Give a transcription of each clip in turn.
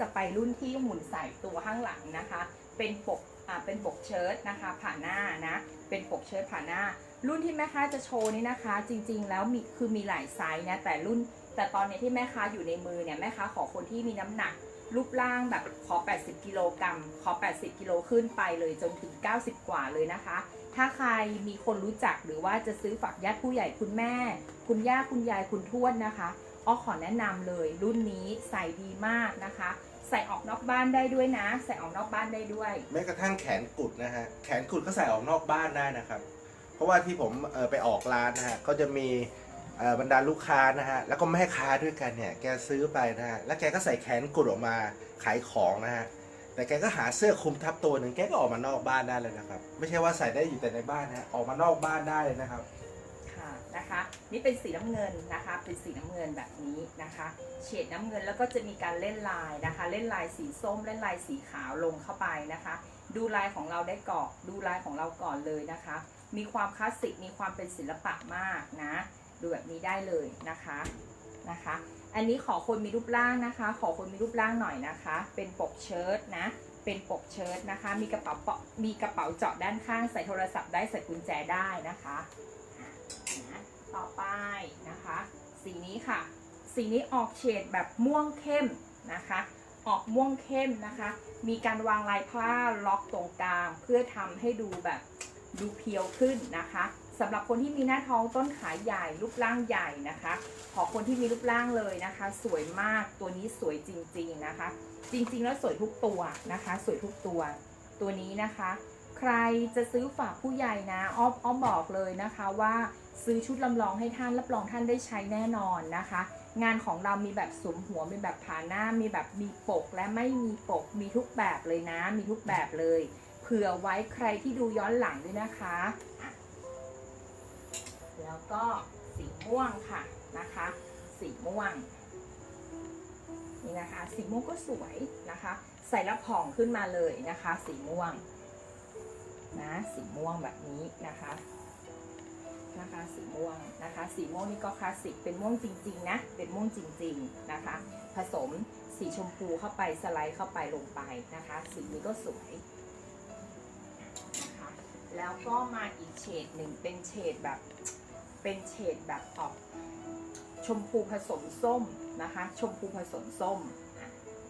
จะไปรุ่นที่หมุนใส่ตัวข้างหลังนะคะ เป็นปกอ่าเป็นปกเชิ้ตนะคะผ่าหน้านะเป็นปกเชิ้ตผ่าหน้า รุ่นที่แม่ค้าจะโชว์นี่นะคะ จริงๆ แล้วมีคือมีหลายไซส์นะแต่รุ่น แต่ตอนนี้ที่แม่ค้าอยู่ในมือเนี่ยแม่ค้าขอคนที่มีน้ำหนัก รูปร่างแบบขอ 80 กิโลกรัมขอ 80 กิโลขึ้นไปเลยจนถึง 90 กว่าเลยนะคะ ถ้าใครมีคนรู้จักหรือว่าจะซื้อฝากญาติผู้ใหญ่คุณแม่ คุณย่าคุณยายคุณทวดนะคะ อ้อขอแนะนำเลยรุ่นนี้ใส่ดีมากนะคะ ใส่ออกนอกบ้านได้ด้วยนะ ใส่ออกนอกบ้านได้ด้วย แม้กระทั่งแขนกุดนะฮะ แขนกุดก็ใส่ออกนอกบ้านได้นะครับ เพราะว่าที่ผมเออไปออกร้านนะฮะ ก็จะมีเอ่อบรรดาลูกค้านะฮะ แล้วก็แม่ค้าด้วยกันเนี่ย แกซื้อไปนะฮะ แล้วแกก็ใส่แขนกุดออกมาขายของนะฮะ แต่แกก็หาเสื้อคลุมทับตัวหนึ่งแกก็ออกมานอกบ้านได้เลยนะครับ ไม่ใช่ว่าใส่ได้อยู่แต่ในบ้านนะฮะ ออกมานอกบ้านได้เลยนะครับ นะคะ นี่เป็นสีน้ำเงินนะคะ เป็นสีน้ำเงินแบบนี้นะคะ เฉดน้ำเงินแล้วก็จะมีการเล่นลายนะคะ เล่นลายสีส้ม เล่นลายสีขาวลงเข้าไปนะคะ ดูลายของเราได้ก่อนดูลายของเราก่อนเลยนะคะ มีความคลาสสิกมีความเป็นศิลปะมากนะ ดูแบบนี้ได้เลยนะคะนะคะ อันนี้ขอคนมีรูปร่างนะคะ ขอคนมีรูปร่างหน่อยนะคะ เป็นปกเชิ้ตนะเป็นปกเชิ้ตนะคะ มีกระเป๋าเปาะมีกระเป๋าเจาะด้านข้างใส่โทรศัพท์ได้ใส่กุญแจได้นะคะ นะต่อไปนะคะ สีนี้ค่ะ สีนี้ออกเฉดแบบม่วงเข้มนะคะ ออกม่วงเข้มนะคะ มีการวางลายผ้าล็อกตรงกลาง เพื่อทำให้ดูแบบดูเพียวขึ้นนะคะสำหรับคนที่มีหน้าท้องต้นขาใหญ่รูปร่างใหญ่นะคะ ขอคนที่มีรูปร่างเลยนะคะ สวยมากตัวนี้สวยจริง ๆนะคะ จริง ๆ แล้วสวยทุกตัวนะคะ สวยทุกตัว ตัวนี้นะคะ ใครจะซื้อฝากผู้ใหญ่นะอ้อมอ้อมบอกเลยนะคะว่าซื้อชุดลำลองให้ท่านรับรองท่านได้ใช้แน่นอนนะคะ งานของเรามีแบบสวมหัวมีแบบผ่าหน้ามีแบบมีปกและไม่มีปกมีทุกแบบเลยนะ มีทุกแบบเลย เผื่อไว้ใครที่ดูย้อนหลังด้วยนะคะอะแล้วก็สีม่วงค่ะนะคะ สีม่วงนี่นะคะ สีม่วงก็สวยนะคะ ใส่แล้วผ่องขึ้นมาเลยนะคะ สีม่วง นะสีม่วงแบบนี้นะคะนะคะสีม่วงนะคะ สีม่วงนี่ก็คลาสสิกเป็นม่วงจริงๆนะเป็นม่วงจริง ๆนะคะ ผสมสีชมพูเข้าไปสไลด์เข้าไปลงไปนะคะ สีนี้ก็สวยนะคะแล้วก็มาอีกเฉดหนึ่งเป็นเฉดแบบเป็นเฉดแบบออกชมพูผสมส้มนะคะ ชมพูผสมส้ม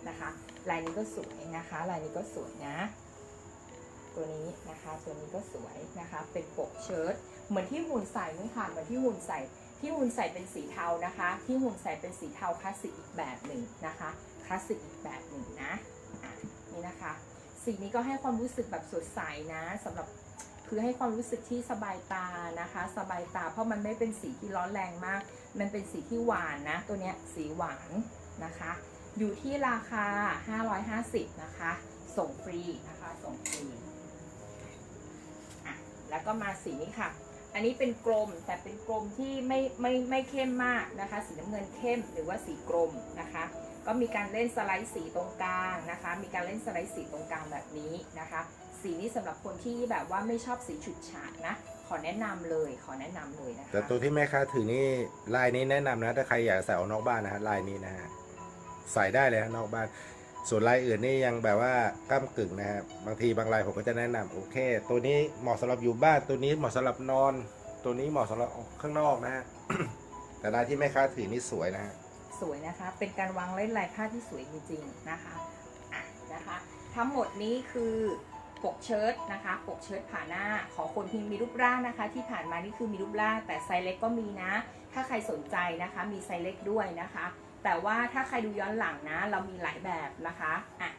นะคะลายนี้ก็สวยนะคะลายนี้ก็สวยนะ นะคะ ตัวนี้ก็สวยนะคะ เป็นปกเชิ้ตเหมือนที่หุ่นใส่นี่ค่ะเหมือนที่หุ่นใส่ที่หุ่นใส่เป็นสีเทานะคะ ที่หุ่นใส่เป็นสีเทาคลาสสิกอีกแบบหนึ่งนะคะคลาสสิกอีกแบบหนึ่งนะอะนี่นะคะ สีนี้ก็ให้ความรู้สึกแบบสดใสนะสำหรับคือให้ความรู้สึกที่สบายตานะคะ สบายตาเพราะมันไม่เป็นสีที่ร้อนแรงมาก มันเป็นสีที่หวานนะ ตัวเนี้ยสีหวานนะคะ อยู่ที่ราคา 550 นะคะ ส่งฟรีนะคะ ส่งฟรี แล้วก็มาสีนี้ค่ะ อันนี้เป็นกลมแต่เป็นกลมที่ไม่ไม่ไม่เข้มมากนะคะ สีน้ำเงินเข้มหรือว่าสีกลมนะคะ ก็มีการเล่นสไลด์สีตรงกลางนะคะ มีการเล่นสไลด์สีตรงกลางแบบนี้นะคะ สีนี้สำหรับคนที่แบบว่าไม่ชอบสีฉูดฉาดนะขอแนะนำเลยขอแนะนำเลยนะคะแต่ตัวที่แม่ค้าถือนี่ลายนี้แนะนำนะถ้าใครอยากใส่ออกนอกบ้านนะฮะลายนี้นะฮะใส่ได้เลยฮะนอกบ้าน ส่วนลายอื่นนี่ยังแบบว่าก้ากึ่งนะฮะบบางทีบางลายผมก็จะแนะนำโอเค ตัวนี้เหมาะสำหรับอยู่บ้าน ตัวนี้เหมาะสำหรับนอน ตัวนี้เหมาะสำหรับออกข้างนอกนะฮะ แต่ลายที่แม่ค้าถือนี่สวยนะฮะ สวยนะคะ เป็นการวางเล่นลายผ้าที่สวยจริงๆนะคะอะนะคะ ทั้งหมดนี้คือปกเชิ้ตนะคะ ปกเชิ้ตผ่าหน้า ขอคนที่มีรูปร่างนะคะ ที่ผ่านมานี่คือมีรูปร่าง แต่ไซส์เล็กก็มีนะ ถ้าใครสนใจนะคะ มีไซส์เล็กด้วยนะคะ แต่ว่าถ้าใครดูย้อนหลังนะ เรามีหลายแบบนะคะอะ